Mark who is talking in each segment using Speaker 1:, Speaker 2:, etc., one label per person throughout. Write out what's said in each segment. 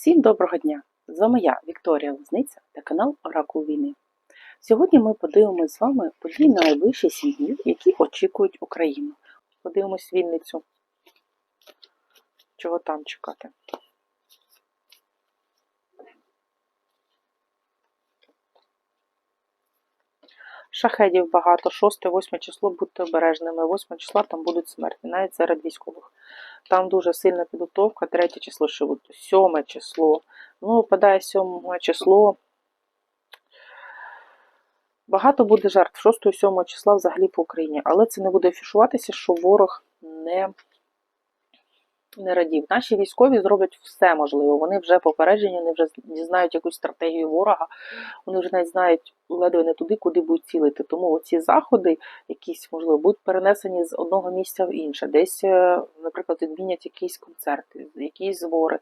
Speaker 1: Всім доброго дня! З вами я, Вікторія Лозниця та канал Оракул Війни. Сьогодні ми подивимося з вами події найближчі сім днів, які очікують Україну. Подивимось Вінницю. Чого там чекати? Шахедів багато, 6-8 число будьте обережними, 8 числа там будуть смерті, навіть серед військових. Там дуже сильна підготовка, 3 число ще буде, 7 число. Ну, випадає 7 число. Багато буде жертв 6-7 числа взагалі по Україні, але це не буде афішуватися, що ворог не не радів. Наші військові зроблять все можливе. Вони вже попереджені, вони вже знають якусь стратегію ворога, вони вже навіть знають ледве не туди, куди будуть цілити. Тому ці заходи, якісь, можливо, будуть перенесені з одного місця в інше. Десь, е, наприклад, відмінять якісь концерти, якісь збори.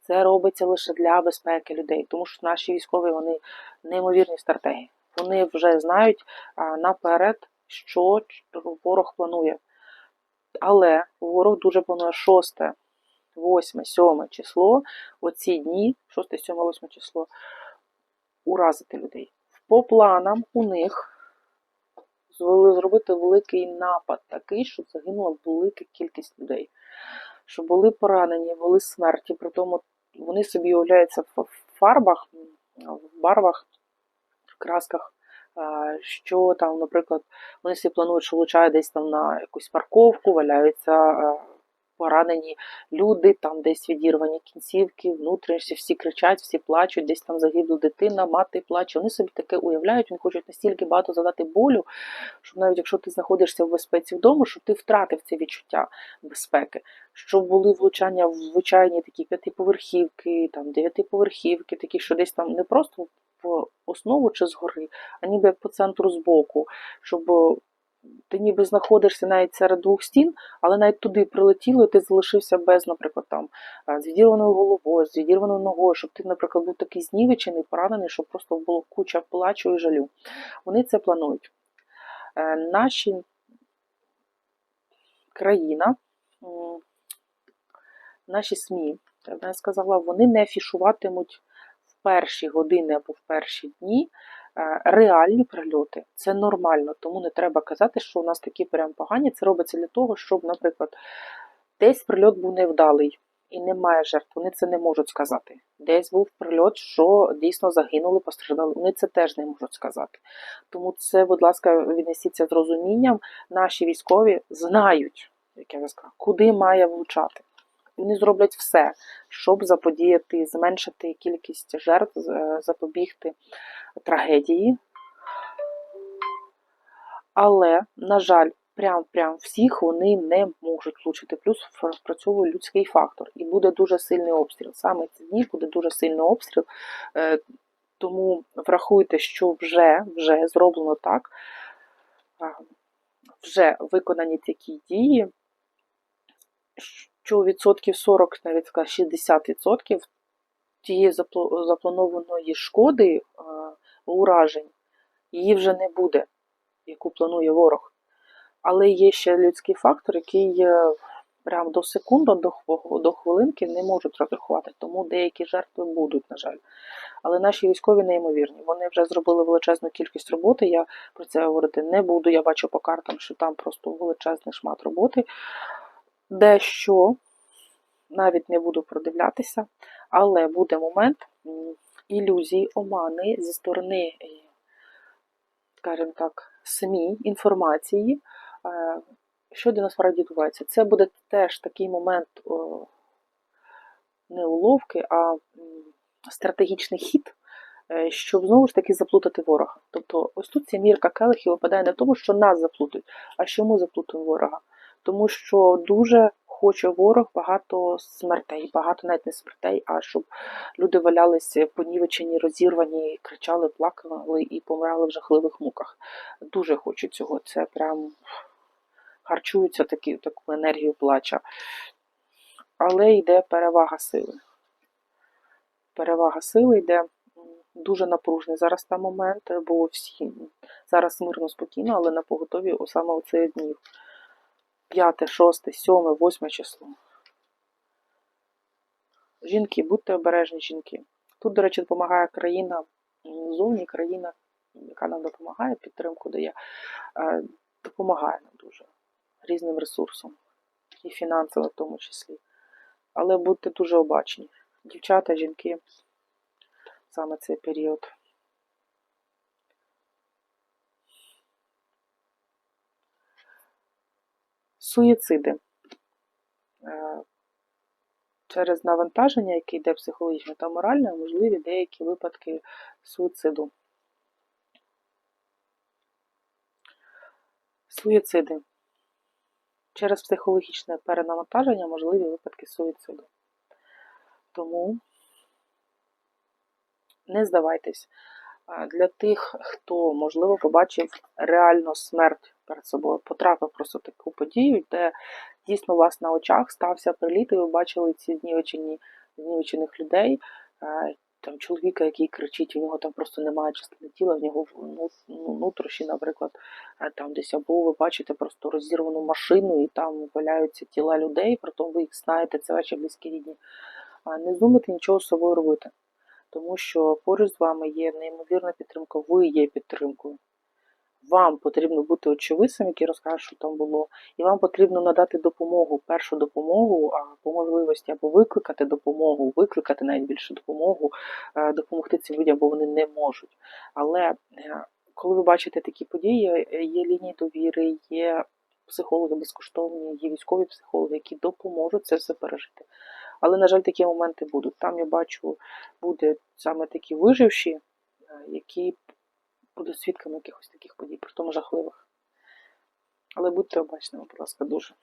Speaker 1: Це робиться лише для безпеки людей, тому що наші військові вони неймовірні стратегії. Вони вже знають наперед, що ворог планує. Але ворог дуже планує 6, 8, 7 число, оці дні, 6, 7, 8 число, уразити людей. По планам у них зробити великий напад такий, щоб загинула велика кількість людей. Щоб були поранені, були смерті, при тому вони собі уявляються в фарбах, в барвах, в красках що там, наприклад, вони всі планують, що влучають десь там на якусь парковку, валяються поранені люди, там десь відірвані кінцівки, внутрішні, всі кричать, всі плачуть, десь там загибла дитина, мати плаче. Вони собі таке уявляють, вони хочуть настільки багато задати болю, що навіть якщо ти знаходишся в безпеці вдома, що ти втратив це відчуття безпеки, щоб були влучання в звичайні такі п'ятиповерхівки, там дев'ятиповерхівки, такі, що десь там не просто в основу чи згори, а ніби як по центру збоку, щоб ти ніби знаходишся навіть серед двох стін, але навіть туди прилетіло, і ти залишився без, наприклад, там з відірваною головою, з відірваною ногою, щоб ти, наприклад, був такий знівечений, поранений, щоб просто було куча плачу і жалю. Вони це планують. Е, наші країна, наші СМІ, я сказала, вони не афішуватимуть перші години або в перші дні е, реальні прильоти. Це нормально, тому не треба казати, що у нас такі прям погані. Це робиться для того, щоб, наприклад, десь прильот був невдалий і немає жертв. Вони це не можуть сказати. Десь був прильот, що дійсно загинули, постраждали. Вони це теж не можуть сказати. Тому це, будь ласка, віднесіться з розумінням. Наші військові знають, як я вже сказала, куди має влучати. Вони зроблять все, щоб заподіяти, зменшити кількість жертв, запобігти трагедії. Але, на жаль, прям прям всіх вони не можуть влучити. Плюс спрацьовує людський фактор. І буде дуже сильний обстріл. Саме ці дні буде дуже сильний обстріл. Е, тому врахуйте, що вже, вже зроблено так, вже виконані такі дії що відсотків 40, навіть 60 відсотків тієї запланованої шкоди е, уражень, її вже не буде, яку планує ворог. Але є ще людський фактор, який прямо до секунди, до хвилинки не можуть розрахувати, тому деякі жертви будуть, на жаль. Але наші військові неймовірні. Вони вже зробили величезну кількість роботи. Я про це говорити не буду. Я бачу по картам, що там просто величезний шмат роботи дещо, навіть не буду продивлятися, але буде момент ілюзії, омани зі сторони, е, скажімо так, СМІ, інформації, е, що де насправді відбувається. Це буде теж такий момент не уловки, а стратегічний хід. Е, щоб знову ж таки заплутати ворога. Тобто, ось тут ця мірка келихів випадає не в тому, що нас заплутають, а що ми заплутаємо ворога тому що дуже хоче ворог багато смертей, багато навіть не смертей, а щоб люди валялися понівечені, розірвані, кричали, плакали і помирали в жахливих муках. Дуже хочуть цього. Це прям харчуються такі, таку енергію плача. Але йде перевага сили. Перевага сили йде. Дуже напружний зараз там момент, бо всі зараз мирно, спокійно, але на поготові саме у цих днів. 5, 6, 7, 8 число. Жінки, будьте обережні жінки. Тут, до речі, допомагає країна зовні, країна, яка нам допомагає, підтримку дає, е, допомагає нам дуже різним ресурсом, і фінансово в тому числі. Але будьте дуже обачні. Дівчата, жінки, саме цей період. Суїциди. Е, Через навантаження, яке йде психологічне та моральне, можливі деякі випадки суїциду. Суїциди. Через психологічне перенавантаження можливі випадки суїциду. Тому не здавайтесь. Для тих, хто, можливо, побачив реальну смерть перед собою, потрапив просто таку подію, де дійсно у вас на очах стався приліт, і ви бачили ці знівечені, знівечених людей, е, там чоловіка, який кричить, у нього там просто немає частини тіла, в нього ну, ну, нутрощі, наприклад, е, там десь або ви бачите просто розірвану машину, і там валяються тіла людей, притом ви їх знаєте, це ваші близькі рідні. Не думайте нічого з собою робити, тому що поруч з вами є неймовірна підтримка, ви є підтримкою. Вам потрібно бути очевидцем, який розкаже, що там було, і вам потрібно надати допомогу, першу допомогу, а по можливості або викликати допомогу, викликати навіть більше допомогу, е, допомогти цим людям, бо вони не можуть. Але е, коли ви бачите такі події, е, є лінії довіри, є психологи безкоштовні, є військові психологи, які допоможуть це все пережити. Але, на жаль, такі моменти будуть. Там я бачу, буде саме такі виживші, які будуть свідками якихось таких подій, при тому жахливих. Але будьте обачними, будь ласка, дуже.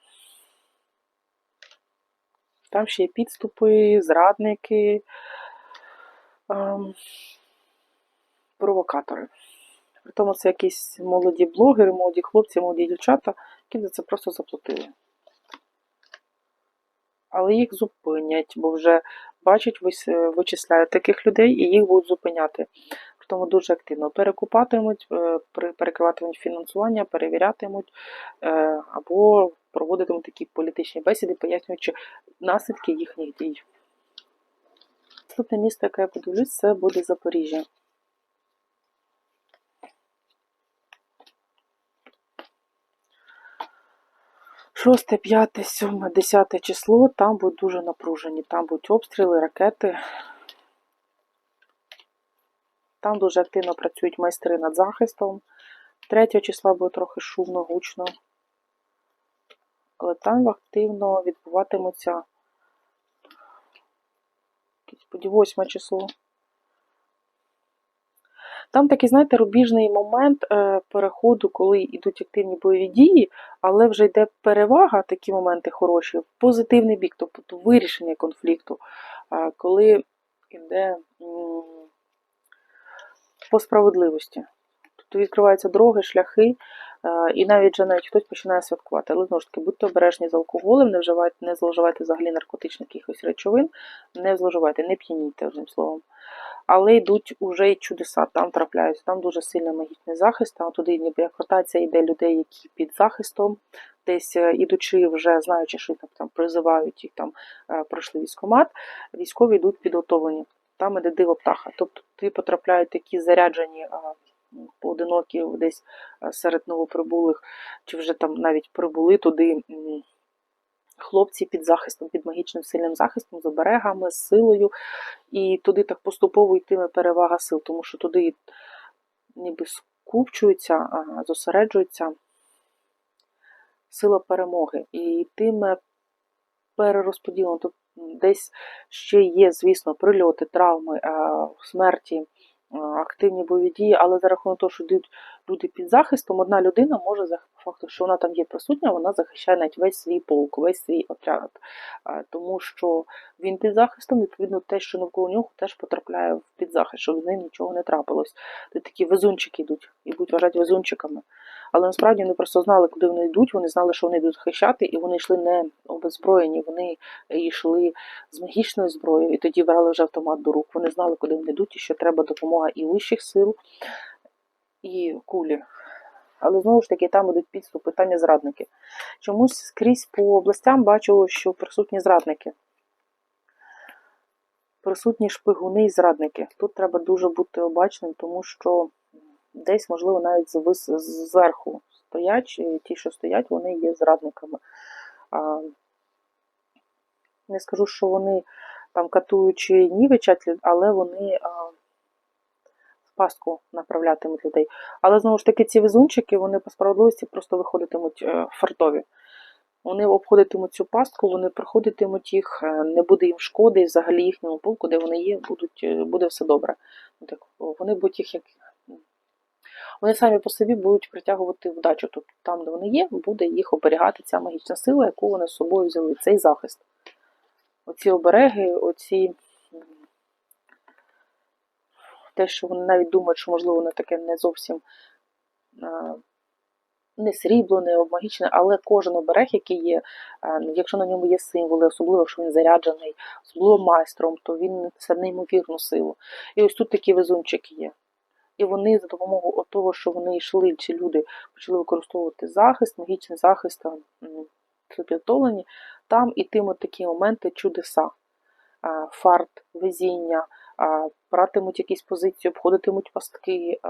Speaker 1: Там ще є підступи, зрадники, ем, провокатори. При тому це якісь молоді блогери, молоді хлопці, молоді дівчата, які за це просто заплатили. Але їх зупинять, бо вже бачать, вичисляють таких людей і їх будуть зупиняти. Тому дуже активно перекупатимуть, е, перекриватимуть фінансування, перевірятимуть е, або проводитимуть такі політичні бесіди, пояснюючи наслідки їхніх дій. Наступне місто, яке я подивлюсь, це буде Запоріжжя. Шосте, п'яте, сьоме, десяте число, там будуть дуже напружені. Там будуть обстріли, ракети. Там дуже активно працюють майстри над захистом. 3 числа буде трохи шумно, гучно. Але там активно відбуватимуться якесь 8 число. Там такий, знаєте, рубіжний момент е, переходу, коли йдуть активні бойові дії, але вже йде перевага, такі моменти хороші, в позитивний бік, тобто вирішення конфлікту. Е, коли йде по справедливості. Тобто відкриваються дороги, шляхи, е, і навіть вже навіть хтось починає святкувати. Але знову ж таки, будьте обережні з алкоголем, не вживайте, не зловживайте взагалі наркотичних якихось речовин, не зловживайте, не п'янійте, одним словом. Але йдуть уже й чудеса, там трапляються, там дуже сильний магічний захист, там туди ніби як ротація йде людей, які під захистом, десь е, ідучи, вже знаючи, що їх там призивають, їх там е, пройшли військомат, військові йдуть підготовлені. Там іде диво птаха. Тобто ти потрапляють такі заряджені поодинокі десь серед новоприбулих, чи вже там навіть прибули туди хлопці під захистом, під магічним сильним захистом, з оберегами, з силою. І туди так поступово йтиме перевага сил, тому що туди ніби скупчується, зосереджується сила перемоги. І йтиме перерозподілом. Тобто десь ще є, звісно, прильоти, травми, е, смерті, е, активні бойові дії, але за рахунок того, що йдуть люди під захистом, одна людина може за факту, що вона там є присутня, вона захищає навіть весь свій полк, весь свій отряд. Е, Тому що він під захистом, відповідно, те, що навколо нього, теж потрапляє в підзахист, щоб з ним нічого не трапилось. Тут такі везунчики йдуть і будуть вважати везунчиками. Але насправді вони просто знали, куди вони йдуть, вони знали, що вони йдуть захищати, і вони йшли не обезброєні, вони йшли з магічною зброєю, і тоді брали вже автомат до рук. Вони знали, куди вони йдуть, і що треба допомога і вищих сил, і кулі. Але знову ж таки, там ідуть підступи, там є зрадники. Чомусь скрізь по областям бачу, що присутні зрадники. присутні шпигуни і зрадники. Тут треба дуже бути обачним, тому що десь, можливо, навіть зверху стоять, чи ті, що стоять, вони є зрадниками. Не скажу, що вони там катують чи нівечать, але вони в пастку направлятимуть людей. Але знову ж таки, ці везунчики, вони по справедливості просто виходитимуть е, фартові. Вони обходитимуть цю пастку, вони проходитимуть їх, е, не буде їм шкоди, і взагалі їхньому полку, де вони є, будуть, е, буде все добре. Так, вони будуть їх як. Вони самі по собі будуть притягувати вдачу. Тобто там, де вони є, буде їх оберігати ця магічна сила, яку вони з собою взяли. Цей захист. Оці обереги, оці. Те, що вони навіть думають, що можливо воно таке не зовсім не срібло, не магічне, але кожен оберег, який є, якщо на ньому є символи, особливо якщо він заряджений, особливо майстром, то він несе неймовірну силу. І ось тут такі везунчики є. І вони за допомогою того, що вони йшли, чи люди почали використовувати захист, магічний захист, там, підготовлені, там і тим такі моменти чудеса. Фарт, везіння, братимуть якісь позиції, обходитимуть пастки.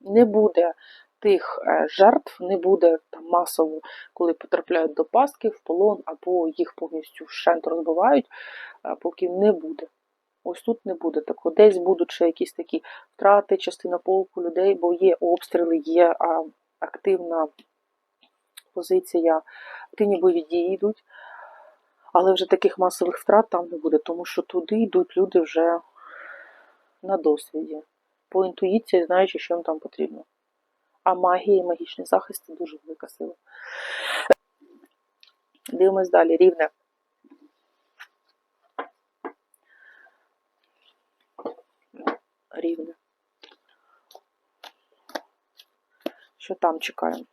Speaker 1: Не буде тих е, жертв, не буде там масово, коли потрапляють до пастки в полон, або їх повністю вщент розбивають, поки не буде. Ось тут не буде такого. Десь будуть ще якісь такі втрати, частина полку людей, бо є обстріли, є а, активна позиція, активні бойові дії йдуть. Але вже таких масових втрат там не буде, тому що туди йдуть люди вже на досвіді, по інтуїції, знаючи, що їм там потрібно. А магія і магічний захист це дуже велика сила. Дивимось далі, рівне. Рівне. Що там чекаємо?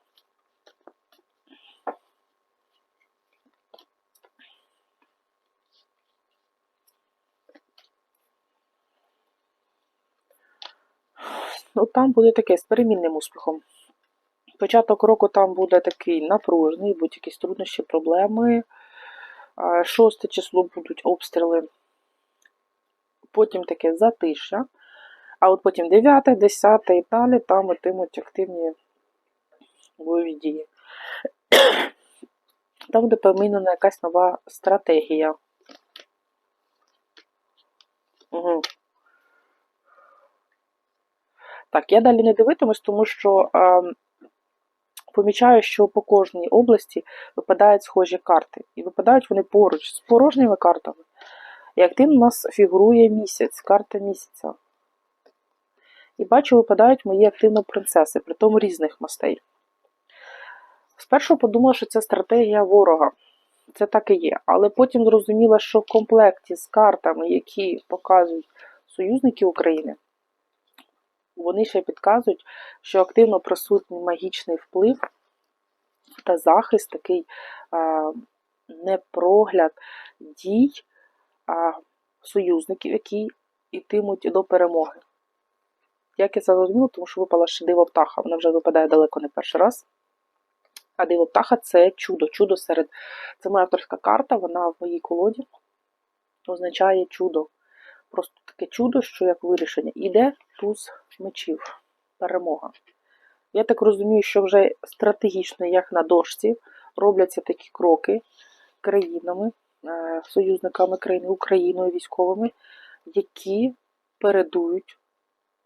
Speaker 1: Ну, там буде таке з перемінним успіхом. Початок року там буде такий напружений, будуть якісь труднощі, проблеми. Шосте число будуть обстріли. Потім таке затишя. А от потім 9, 10 і далі там йтимуть активні бойові дії. Там буде помінена якась нова стратегія. Угу. Так, я далі не дивитимусь, тому що е, помічаю, що по кожній області випадають схожі карти. І випадають вони поруч з порожніми картами. І активно у нас фігурує місяць, карта місяця. І бачу, випадають мої активно принцеси, при тому різних мастей. Спершу подумала, що це стратегія ворога. Це так і є. Але потім зрозуміла, що в комплекті з картами, які показують союзники України, вони ще підказують, що активно присутній магічний вплив та захист, такий а, непрогляд дій а, союзників, які йтимуть до перемоги. Як я це зрозуміла, тому що випала ще диво птаха. Вона вже випадає далеко не перший раз. А диво птаха це чудо. Чудо серед. Це моя авторська карта, вона в моїй колоді означає чудо. Просто таке чудо, що як вирішення. Іде туз мечів. Перемога. Я так розумію, що вже стратегічно, як на дошці, робляться такі кроки країнами, е, союзниками країни, Україною, військовими, які передують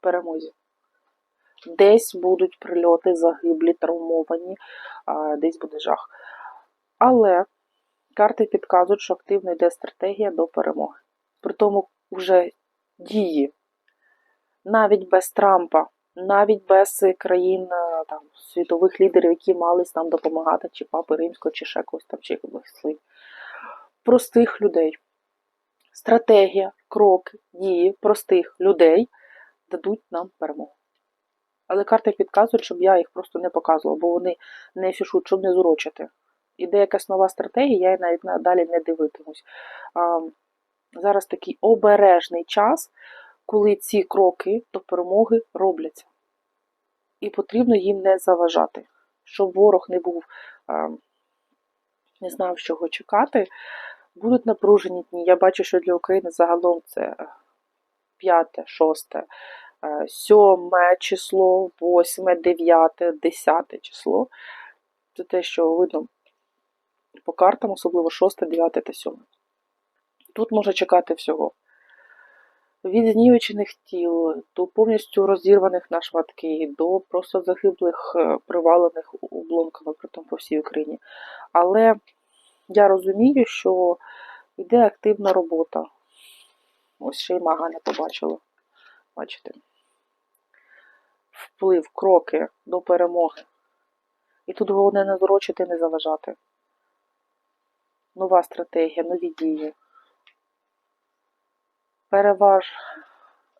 Speaker 1: перемозі. Десь будуть прильоти, загиблі, травмовані, десь буде жах. Але карти підказують, що активно йде стратегія до перемоги. При тому вже дії навіть без Трампа, навіть без країн е, там, світових лідерів, які мали нам допомагати, чи Папи Римського, чи ще когось там, чи якихось простих людей. Стратегія, кроки, дії простих людей дадуть нам перемогу. Але карти підказують, щоб я їх просто не показувала, бо вони не фішуть, щоб не зурочити. Іде якась нова стратегія, я навіть надалі не дивитимусь. А, зараз такий обережний час, коли ці кроки до перемоги робляться. І потрібно їм не заважати, щоб ворог не був, а, не знав, чого чекати, Будуть напружені дні. Я бачу, що для України загалом це 5, 6, 7 число, 8, 9, 10 число. Це те, що видно по картам, особливо 6, 9 та 7. Тут може чекати всього. Від знівечених тіл до повністю розірваних на шматки, до просто загиблих, е, привалених обломками притом по всій Україні. Але я розумію, що йде активна робота. Ось ще й мага не побачила. Бачите? Вплив, кроки до перемоги. І тут головне не зрочити, не заважати. Нова стратегія, нові дії. Переваж,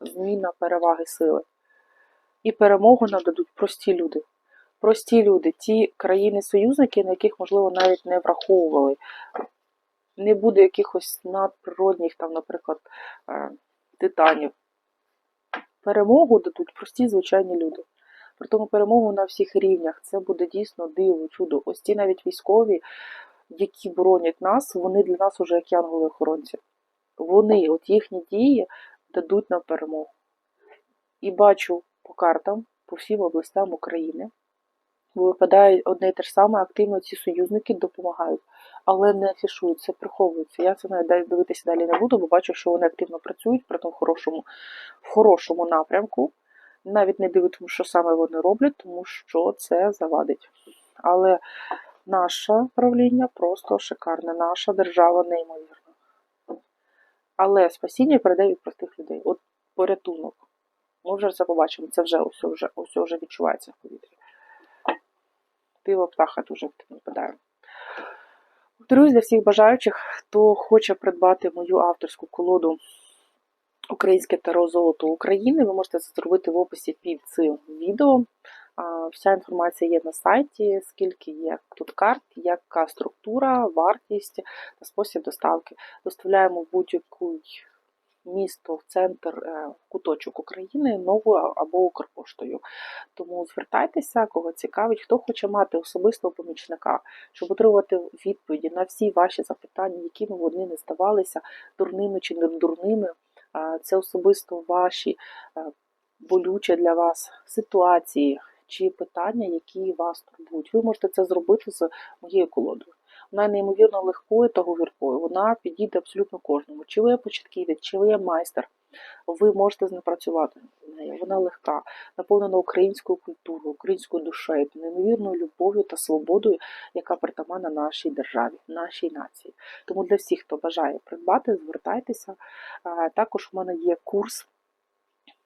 Speaker 1: зміна переваги сили. І перемогу нададуть прості люди. Прості люди, ті країни-союзники, на яких, можливо, навіть не враховували. Не буде якихось надприродних, там, наприклад, е, титанів. Перемогу дадуть прості звичайні люди. При тому перемогу на всіх рівнях. Це буде дійсно диво, чудо. Ось ті навіть військові, які боронять нас, вони для нас уже як янголи-охоронці. Вони, от їхні дії, дадуть нам перемогу. І бачу по картам, по всім областям України, випадає одне і те ж саме, активно ці союзники допомагають, але не афішують, це приховується. Я це навіть дивитися далі не буду, бо бачу, що вони активно працюють, при тому в хорошому, в хорошому напрямку. Навіть не дивитиму, що саме вони роблять, тому що це завадить. Але наше правління просто шикарне, наша держава неймовірна. Але спасіння передає від простих людей. От порятунок. Ми вже це побачимо, це вже ось вже, ось вже відчувається в повітрі. Диво птаха дуже активно випадає. Повторюсь для всіх бажаючих, хто хоче придбати мою авторську колоду Українське таро золото України. Ви можете це зробити в описі під цим відео. Вся інформація є на сайті, скільки є тут карт, яка структура, вартість та спосіб доставки. Доставляємо в будь-яку місто, в центр, е, куточок України новою або Укрпоштою. Тому звертайтеся, кого цікавить, хто хоче мати особистого помічника, щоб отримувати відповіді на всі ваші запитання, якими вони не здавалися, дурними чи не дурними. Це особисто ваші е, болючі для вас ситуації чи питання, які вас турбують. Ви можете це зробити з моєю колодою. Вона неймовірно легкою та говіркою. Вона підійде абсолютно кожному. Чи ви початківець, чи ви майстер. Ви можете з ним працювати нею. Вона легка, наповнена українською культурою, українською душею, неймовірною любов'ю та свободою, яка притаманна нашій державі, нашій нації. Тому для всіх, хто бажає придбати, звертайтеся. Також у мене є курс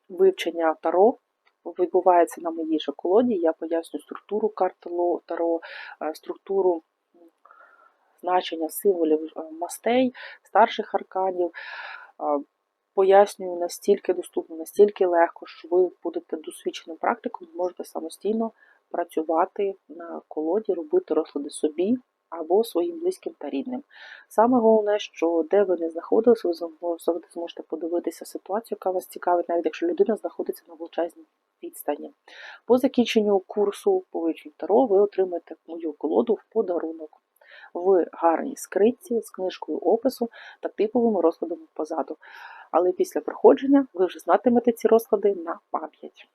Speaker 1: вивчення таро відбувається на моїй же. Я поясню структуру карт Таро, е, структуру значення символів е, мастей, старших арканів. Пояснюю настільки доступно, настільки легко, що ви будете досвідченим практиком, зможете самостійно працювати на колоді, робити розклади собі, або своїм близьким та рідним. Саме головне, що де ви не знаходилися, ви завжди зможете подивитися ситуацію, яка вас цікавить, навіть якщо людина знаходиться на величезній відстані. По закінченню курсу по вивченню Таро ви отримаєте мою колоду в подарунок. В гарній скритці з книжкою опису та типовими розкладами позаду. Але після проходження ви вже знатимете ці розклади на пам'ять.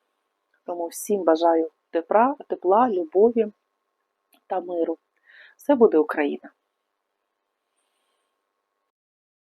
Speaker 1: Тому всім бажаю тепла, тепла, любові та миру. Все буде Україна!